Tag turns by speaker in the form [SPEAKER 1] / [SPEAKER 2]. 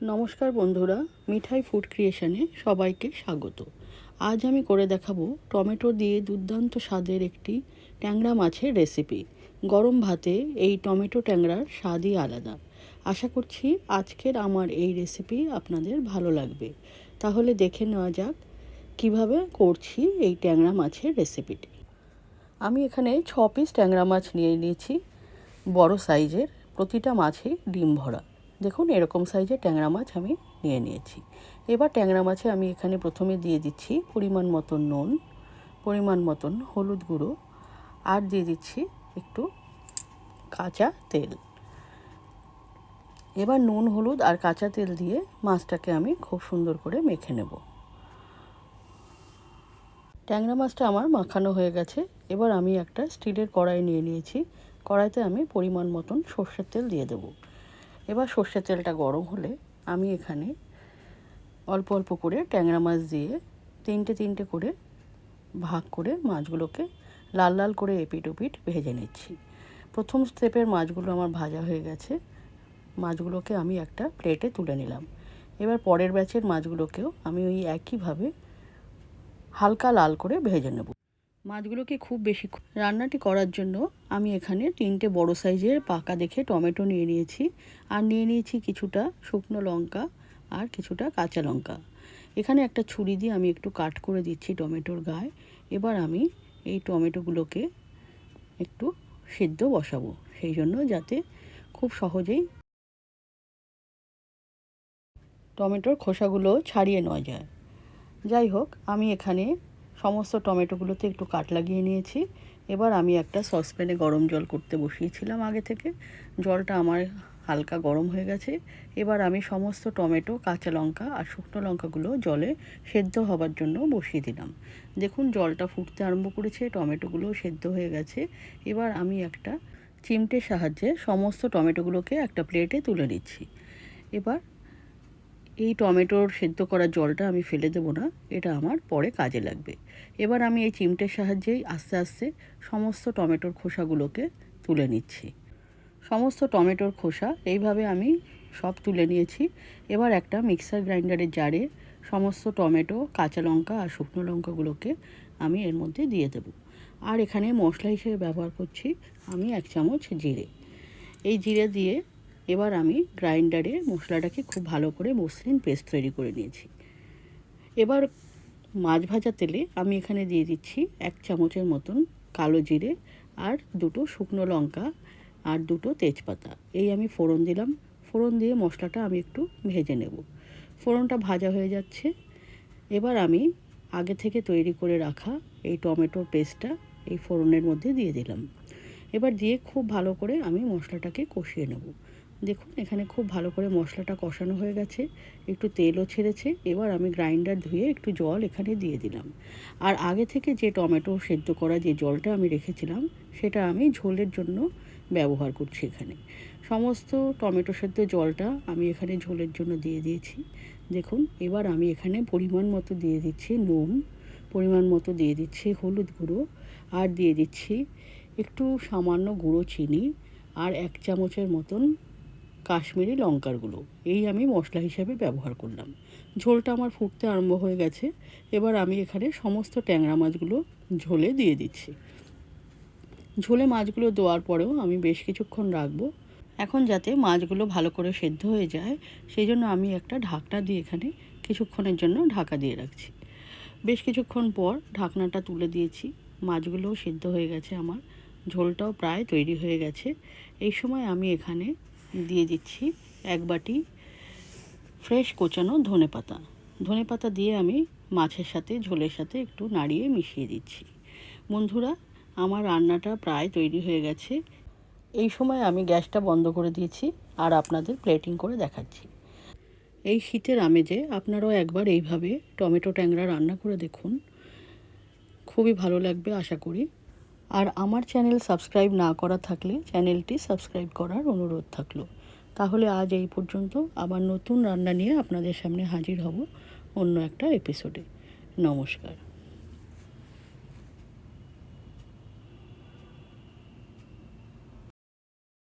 [SPEAKER 1] নমস্কার বন্ধুরা, মিঠাই ফুড ক্রিয়েশনে সবাইকে স্বাগত। আজ আমি করে দেখাবো টমেটো দিয়ে দুর্দান্ত স্বাদের একটি ট্যাংরা মাছের রেসিপি গরম ভাতে এই টমেটো ট্যাংরার স্বাদই আলাদা। আশা করছি আজকের আমার এই রেসিপি আপনাদের ভালো লাগবে। তাহলে দেখে নেওয়া যাক কীভাবে করছি এই ট্যাংরা মাছের রেসিপিটি আমি এখানে ছ পিস ট্যাংরা মাছ নিয়ে নিয়েছি, বড় সাইজের প্রতিটা মাছে ডিম ভরা। দেখুন, এরকম সাইজের ট্যাংরা মাছ আমি নিয়ে নিয়েছি। এবার ট্যাংরা মাছে আমি এখানে প্রথমে দিয়ে দিচ্ছি পরিমাণ মতন নুন, পরিমাণ মতন হলুদ গুঁড়ো, আর দিয়ে দিচ্ছি একটু কাঁচা তেল। এবার নুন, হলুদ আর কাঁচা তেল দিয়ে মাছটাকে আমি খুব সুন্দর করে মেখে নেব। ট্যাংরা মাছটা আমার মাখানো হয়ে গেছে। এবার আমি একটা স্টিলের কড়াই নিয়ে নিয়েছি। কড়াইতে আমি পরিমাণ মতন সর্ষের তেল দিয়ে দেবো। এবার সর্ষের তেলটা গরম হলে আমি এখানে অল্প অল্প করে ট্যাংরা মাছ দিয়ে তিনটে তিনটে করে ভাগ করে মাছগুলোকে লাল লাল করে এপিট ওপিট ভেজে নিচ্ছি। প্রথম স্টেপের মাছগুলো আমার ভাজা হয়ে গেছে। মাছগুলোকে আমি একটা প্লেটে তুলে নিলাম। এবার পরের ব্যাচের মাছগুলোকেও আমি ওই একইভাবে হালকা লাল করে ভেজে নেব। মাছগুলোকে খুব বেশি রান্নাটি করার জন্য আমি এখানে তিনটে বড় সাইজের পাকা দেখে টমেটো নিয়ে নিয়েছি আর নিয়ে নিয়েছি কিছুটা শুকনো লঙ্কা আর কিছুটা কাঁচা লঙ্কা। এখানে একটা ছুরি দিয়ে আমি একটু কাট করে দিচ্ছি টমেটোর গায়ে। এবার আমি এই টমেটোগুলোকে একটু সিদ্ধ বসাবো, সেই জন্য যাতে খুব সহজেই টমেটোর খোসাগুলো ছাড়িয়ে নেওয়া যায়। যাই হোক, আমি এখানে সমস্ত টমেটোগুলোতে একটু কাট লাগিয়ে নিয়েছি। এবার আমি একটা সসপ্যানে গরম জল করতে বসিয়েছিলাম আগে থেকে। জলটা আমার হালকা গরম হয়ে গেছে। এবার আমি সমস্ত টমেটো, কাঁচা লঙ্কা আর শুকনো লঙ্কাগুলো জলে সেদ্ধ হবার জন্য বসিয়ে দিলাম। দেখুন, জলটা ফুটতে আরম্ভ করেছে টমেটোগুলো সেদ্ধ হয়ে গেছে। এবার আমি একটা চিমটের সাহায্যে সমস্ত টমেটোগুলোকে একটা প্লেটে তুলে নিচ্ছি। এবার এই টমেটোর সেদ্ধ করা জলটা আমি ফেলে দেবো না, এটা আমার পরে কাজে লাগবে। এবার আমি এই চিমটের সাহায্যেই আস্তে আস্তে সমস্ত টমেটোর খোসাগুলোকে তুলে নিচ্ছি। সমস্ত টমেটোর খোসা এইভাবে আমি সব তুলে নিয়েছি। এবার একটা মিক্সার গ্রাইন্ডারের জারে সমস্ত টমেটো, কাঁচা লঙ্কা আর শুকনো লঙ্কাগুলোকে আমি এর মধ্যে দিয়ে দেব। আর এখানে মশলা হিসেবে ব্যবহার করছি আমি এক চামচ জিরে। এই জিরে দিয়ে এবার আমি গ্রাইন্ডারে মশলাটাকে খুব ভালো করে মসৃণ পেস্ট তৈরি করে নিয়েছি। এবার মাছ ভাজা তেলে আমি এখানে দিয়ে দিচ্ছি এক চামচের মতন কালো জিরে আর দুটো শুকনো লঙ্কা আর দুটো তেজপাতা। এই আমি ফোড়ন দিলাম। ফোড়ন দিয়ে মশলাটা আমি একটু ভেজে নেব। ফোড়নটা ভাজা হয়ে যাচ্ছে। এবার আমি আগে থেকে তৈরি করে রাখা এই টমেটোর পেস্টটা এই ফোড়নের মধ্যে দিয়ে দিলাম। এবার দিয়ে খুব ভালো করে আমি মশলাটাকে কষিয়ে নেব। দেখুন, এখানে খুব ভালো করে মশলাটা কষানো হয়ে গেছে, একটু তেলও ছেড়েছে, এবার আমি গ্রাইন্ডার ধুয়ে একটু জল এখানে দিয়ে দিলাম। আর আগে থেকে যে টমেটো সেদ্ধ করা যে জলটা আমি রেখেছিলাম, সেটা আমি ঝোলের জন্য ব্যবহার করছি এখানে। সমস্ত টমেটো সেদ্ধ জলটা আমি এখানে ঝোলের জন্য দিয়ে দিয়েছি। দেখুন, এবার আমি এখানে পরিমাণ মতো দিয়ে দিচ্ছি নুন, পরিমাণ মতো দিয়ে দিচ্ছি হলুদ গুঁড়ো, আর দিয়ে দিচ্ছি একটু সামান্য গুঁড়ো চিনি, আর এক চামচের মতন কাশ্মীরি লঙ্কার গুঁড়ো এই আমি মশলা হিসাবে ব্যবহার করলাম। ঝোলটা আমার ফুটতে আরম্ভ হয়ে গেছে। এবার আমি এখানে সমস্ত ট্যাংরা মাছগুলো ঝোলে দিয়ে দিচ্ছি। ঝোলে মাছগুলো দেওয়ার পরেও আমি বেশ কিছুক্ষণ রাখব। এখন যাতে মাছগুলো ভালো করে সেদ্ধ হয়ে যায়, সেই জন্য আমি একটা ঢাকনা দিয়ে এখানে কিছুক্ষণের জন্য ঢাকা দিয়ে রাখছি। বেশ কিছুক্ষণ পর ঢাকনাটা তুলে দিয়েছি। মাছগুলোও সেদ্ধ হয়ে গেছে আমার। ঝোলটাও প্রায় তৈরি হয়ে গেছে। এই সময় আমি এখানে দিয়ে দিচ্ছি এক বাটি ফ্রেশ কোচানো ধনে পাতা। ধনে পাতা দিয়ে আমি মাছের সাথে, ঝোলের সাথে একটু নাড়িয়ে মিশিয়ে দিচ্ছি। বন্ধুরা, আমার রান্নাটা প্রায় তৈরি হয়ে গেছে। এই সময় আমি গ্যাসটা বন্ধ করে দিয়েছি আর আপনাদের প্লেটিং করে দেখাচ্ছি। এই শীতের আমেজে আপনারাও একবার এইভাবে টমেটো ট্যাংরা রান্না করে দেখুন। খুবই ভালো লাগবে, আশা করি। আর আমার চ্যানেল সাবস্ক্রাইব না করা থাকলে চ্যানেলটি সাবস্ক্রাইব করার অনুরোধ থাকল। তাহলে আজ এই পর্যন্ত আবার নতুন রান্না নিয়ে আপনাদের সামনে হাজির হব অন্য একটা এপিসোডে। নমস্কার।